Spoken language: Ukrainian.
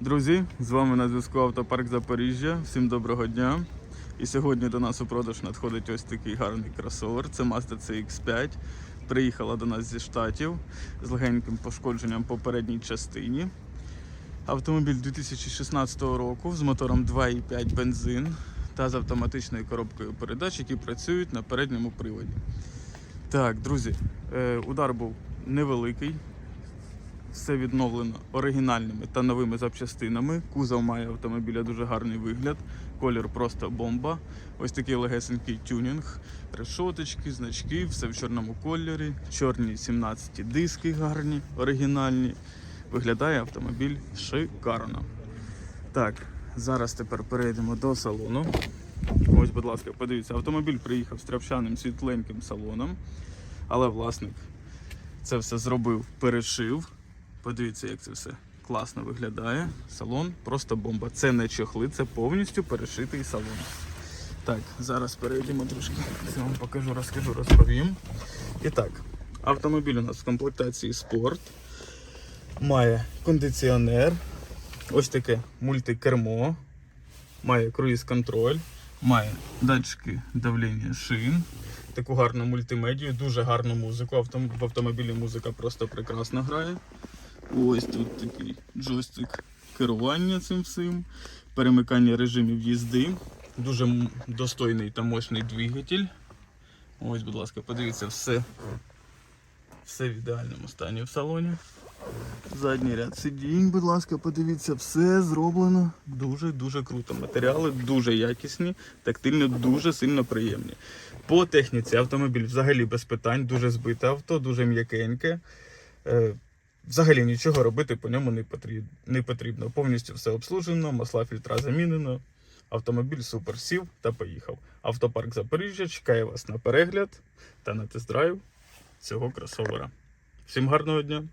Друзі, з вами на зв'язку Автопарк Запоріжжя. Всім доброго дня. І сьогодні до нас у продаж надходить ось такий гарний кросовер. Це Mazda CX5. Приїхала до нас зі штатів з легеньким пошкодженням по передній частині. Автомобіль 2016 року з мотором 2,5 бензин та з автоматичною коробкою передач, які працюють на передньому приводі. Так, друзі, е, удар був невеликий. Все відновлено оригінальними та новими запчастинами. Кузов має автомобіля дуже гарний вигляд. Колір просто бомба. Ось такий легесенький тюнінг. Решоточки, значки, все в чорному кольорі. Чорні 17 диски гарні, оригінальні. Виглядає автомобіль шикарно. Так, зараз тепер перейдемо до салону. Ось, будь ласка, подивіться, автомобіль приїхав з тряпчаним світленьким салоном, але власник це все зробив, перешив. Подивіться, як це все класно виглядає. Салон просто бомба. Це не чохли, це повністю перешитий салон. Так, зараз перейдемо трошки. Все вам покажу, розкажу, розповім. І так, автомобіль у нас в комплектації спорт. Має кондиціонер, ось таке мультикермо, має круїз-контроль, має датчики давлення шин, таку гарну мультимедію, дуже гарну музику. В автомобілі музика просто прекрасно грає. Ось тут такий джойстик керування цим всім, перемикання режимів їзди. Дуже достойний та мощний двигатель. Ось, будь ласка, подивіться, все, все в ідеальному стані в салоні. Задній ряд сидінь, будь ласка, подивіться, все зроблено дуже-дуже круто. Матеріали дуже якісні, тактильно дуже сильно приємні. По техніці автомобіль взагалі без питань, дуже збите авто, дуже м'якеньке. Взагалі нічого робити по ньому. Не потрібно. Повністю все обслужено, масла фільтра замінено. Автомобіль супер сів та поїхав. Автопарк Запоріжжя чекає вас на перегляд та на тест-драйв цього кросовера. Всім гарного дня!